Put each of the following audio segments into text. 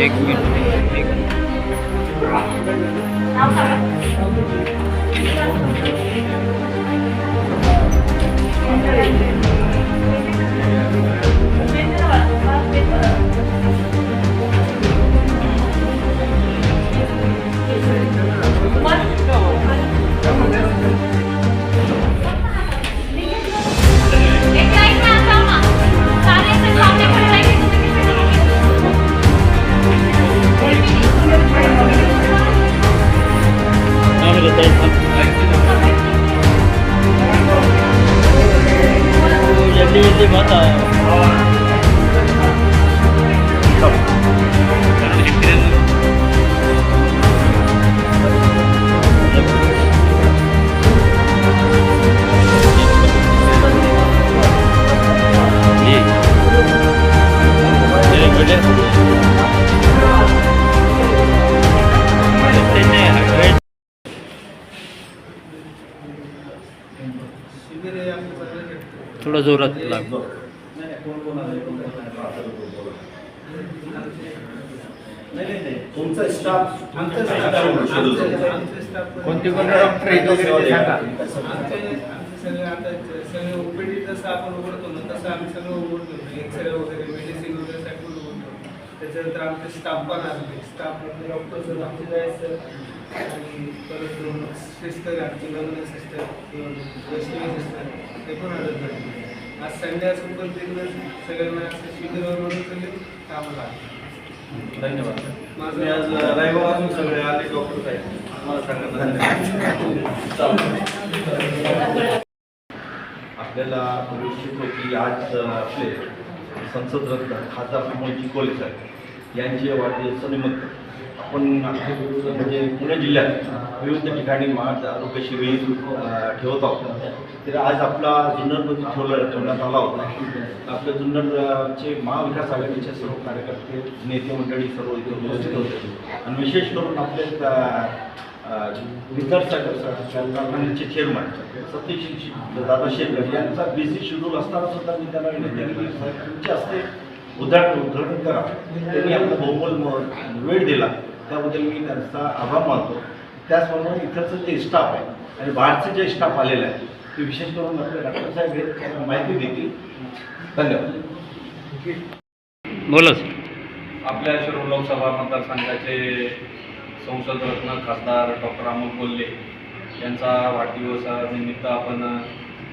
एक જલ્દી જલ્દી બતાવો. थोडं जोरात लाग. तुमचा स्टाफ कोणते कोणते डॉक्टर आहेत वगैरे ते सांगा. सगळे आता सगळे ओपीडी जसं आपण उघडतो ना तसं आम्ही सगळं उघडतो. एक्सरे वगैरे मेडिसिन वगैरे सगळं उघडतो. त्याच्यानंतर आमचे स्टाफ पण आले स्टाफ डॉक्टर सर आमचे जाय सर. आणि परत सिस्टर आमची लग्न सिस्टर वैष्णवी सिस्टर ते पण आढळत नाही आज संडे असून पण ते दिवस सगळ्यांना म्हणून सगळे कामाला. धन्यवाद. माझं- आज अजून सगळे आले डॉक्टर साहेब. मला सांगा आपल्याला इच्छितो की आज आपले संसद रत्न खासदार प्रमोद चिकोले साहेब यांचे वाढदिवसानिमित्त आपण म्हणजे पुणे जिल्ह्यात विविध ठिकाणी महाड आरोग्य शिबिर ठेवत आहोत. तर आज आपला जुन्नरमध्ये ठेवलं ठेवण्यात आला होता आपल्या जुन्नरचे महाविकास आघाडीचे सर्व कार्यकर्ते नेते मंडळी सर्व इथे उपस्थित होते. आणि विशेष करून आपले विद्यार्थ्यांचे चेअरमन सतीश दादा शेखर यांचा बिझी शेड्यूल असताना सुद्धा मी त्यांना विनंती केली साहेब तुमच्या हस्ते उद्घाटन उद्घाटन करा. त्यांनी आपला बहुमोल वेळ दिला. त्याबद्दल मी त्यांचा आभार मानतो. त्याचप्रमाणे इथलचं जे स्टाफ आहे आणि बाहेरचं जे स्टाफ आलेलं आहे ते विशेष करून आपले डॉक्टर साहेब हे माहिती देतील. धन्यवाद. बोला सर. आपल्या शिरूर लोकसभा मतदारसंघाचे संसद रत्न खासदार डॉक्टर अमोल कोल्हे यांचा वाढदिवसानिमित्त आपण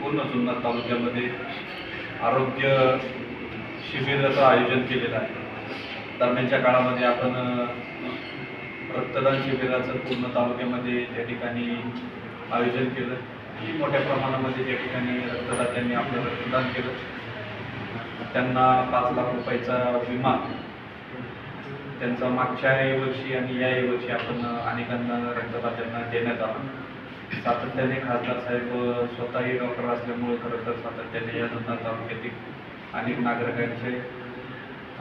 पूर्ण जुन्नर तालुक्यामध्ये आरोग्य शिबिराचं आयोजन केलेलं आहे. दरम्यानच्या काळामध्ये आपण रक्तदान शिबिराचं पूर्ण तालुक्यामध्ये त्या ठिकाणी आयोजन केलं की मोठ्या प्रमाणामध्ये त्या ठिकाणी रक्तदात्यांनी आपलं रक्तदान केलं त्यांना पाच लाख रुपयाचा विमा त्यांचा मागच्या वर्षी आणि या वर्षी आपण अनेकांना रक्तदात्यांना देण्यात आला. सातत्याने खासदार साहेब स्वतःही डॉक्टर असल्यामुळे खरं तर सातत्याने या जुन्नर तालुक्यातील अनेक नागरिकांचे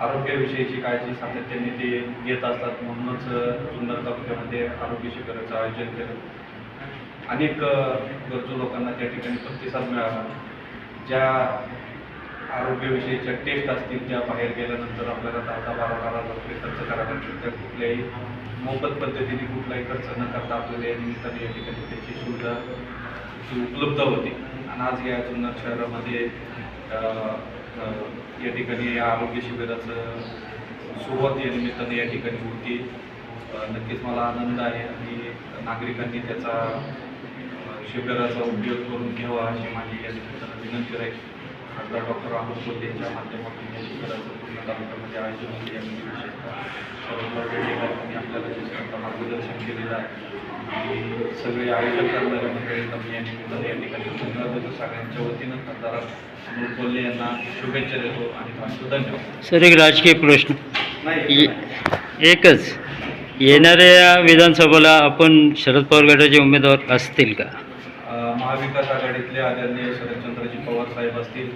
आरोग्याविषयीची काळजी सातत्याने ते घेत असतात म्हणूनच जुन्नर तालुक्यामध्ये आरोग्य शिबिराचं आयोजन केलं. अनेक गरजू लोकांना त्या ठिकाणी प्रतिसाद मिळाला. ज्या आरोग्यविषयीच्या टेस्ट असतील त्या बाहेर गेल्यानंतर आपल्याला दहा दहा बारा बारा रुपये खर्च करावा लागतो. त्या कुठल्याही मोफत पद्धतीने कुठलाही खर्च न करता आपल्याला या निमित्ताने या ठिकाणी त्याची सुविधा उपलब्ध होती. आणि आज या जुन्नर शहरामध्ये या ठिकाणी या आरोग्य शिबिराचं सुरुवात या निमित्ताने या ठिकाणी होती. नक्कीच मला आनंद आहे आणि नागरिकांनी त्याचा शिबिराचा उपयोग करून घ्यावा अशी माझी या निमित्तानं विनंती राहील खासदार डॉक्टर राहुल कोल्हे यांच्या माध्यमातून या शिबिराचं पूर्ण तालुक्यामध्ये आयोजन होते. यामध्ये विशेषतः सर्व आपल्याला जे मार्गदर्शन केलेलं आहे सगळे आयोजन करणाऱ्या मंडळींना मी या निमित्ताने या ठिकाणी सगळ्यांच्या वतीनं खासदार अमोल कोल्हे यांना शुभेच्छा देतो आणि धन्यवाद. सर एक राजकीय प्रश्न. नाही एकच येणाऱ्या विधानसभेला आपण शरद पवार गटाचे उमेदवार असतील का? महाविकास आघाडीतले आदरणीय शरदचंद्रजी पवार साहेब असतील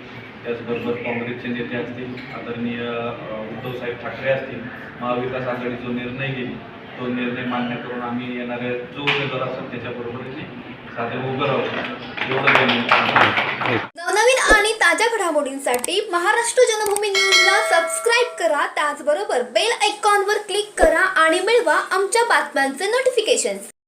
त्याचबरोबर काँग्रेसचे नेते असतील आदरणीय उद्धवसाहेब ठाकरे असतील महाविकास आघाडी जो निर्णय घेईल तो निर्णय मान्य करून आम्ही येणाऱ्या जो उमेदवार असेल त्याच्याबरोबर साधे उभं राहू एवढं नवनवीन आणि ताज्या घडामोडींसाठी महाराष्ट्र जनभूमी न्यूजला सबस्क्राईब करा. त्याचबरोबर बेल आयकॉनवर क्लिक करा आणि मिळवा आमच्या बातम्यांचे नोटिफिकेशन्स